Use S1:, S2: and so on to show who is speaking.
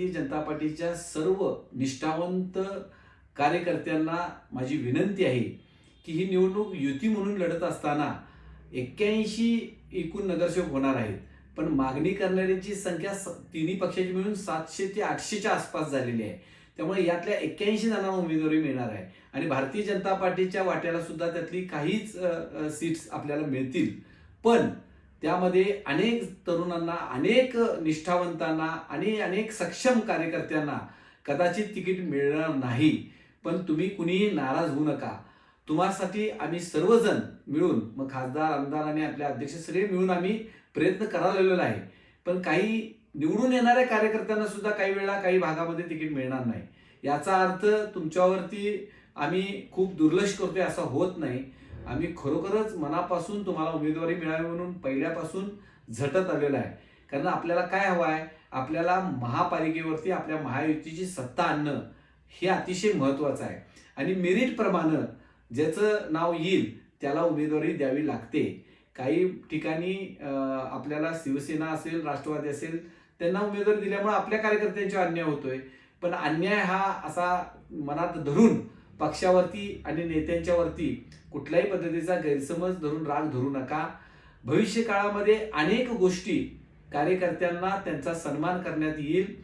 S1: भारतीय जनता पार्टीच्या सर्व निष्ठावंत कार्यकर्त्यांना माझी विनंती आहे की ही निवडणूक युती म्हणून लढत असताना एक्क्याऐंशी एकूण नगरसेवक होणार आहेत. पण मागणी करणाऱ्यांची संख्या स- तिन्ही पक्षाची मिळून सातशे ते आठशेच्या आसपास झालेली आहे. त्यामुळे यातल्या एक्क्याऐंशी जणांना उमेदवारी मिळणार आहे. आणि भारतीय जनता पार्टीच्या वाट्याला सुद्धा त्यातली काहीच सीट्स आपल्याला मिळतील. पण त्यामध्ये अनेक तरुणांना अनेक निष्ठावंतांना आणि अनेक सक्षम कार्यकर्त्यांना कदाचित तिकीट मिळणार नाही. पण तुम्ही कुणीही नाराज होऊ नका. तुम्हासाठी आम्ही सर्वजण मिळून मग खासदार आमदार आणि आपले अध्यक्ष सगळे मिळून आम्ही प्रयत्न करायला आहे. पण काही निवडून येणाऱ्या कार्यकर्त्यांना सुद्धा काही वेळा काही भागामध्ये तिकीट मिळणार नाही. याचा अर्थ तुमच्यावरती आम्ही खूप दुर्लक्ष करतोय असं होत नाही. आम्ही खरोखरच मनापासून तुम्हाला उमेदवारी मिळावी म्हणून पहिल्यापासून झटत आलेलं आहे. कारण आपल्याला काय हवं आहे आपल्याला महापालिकेवरती आपल्या महायुतीची सत्ता आणणं हे अतिशय महत्त्वाचं आहे. आणि मेरिटप्रमाणे ज्याचं नाव येईल त्याला उमेदवारी द्यावी लागते. काही ठिकाणी आपल्याला शिवसेना असेल राष्ट्रवादी असेल त्यांना उमेदवारी दिल्यामुळे आपल्या कार्यकर्त्यांचा अन्याय होतोय. पण अन्याय हा असा मनात धरून पक्षावरती आणि नेत्यांच्यावरती कुठल्याही पद्धतीचा गैरसमज धरून राग धरू नका. भविष्य काळामध्ये अनेक गोष्टी कार्यकर्त्यांना त्यांचा सन्मान करण्यात येईल.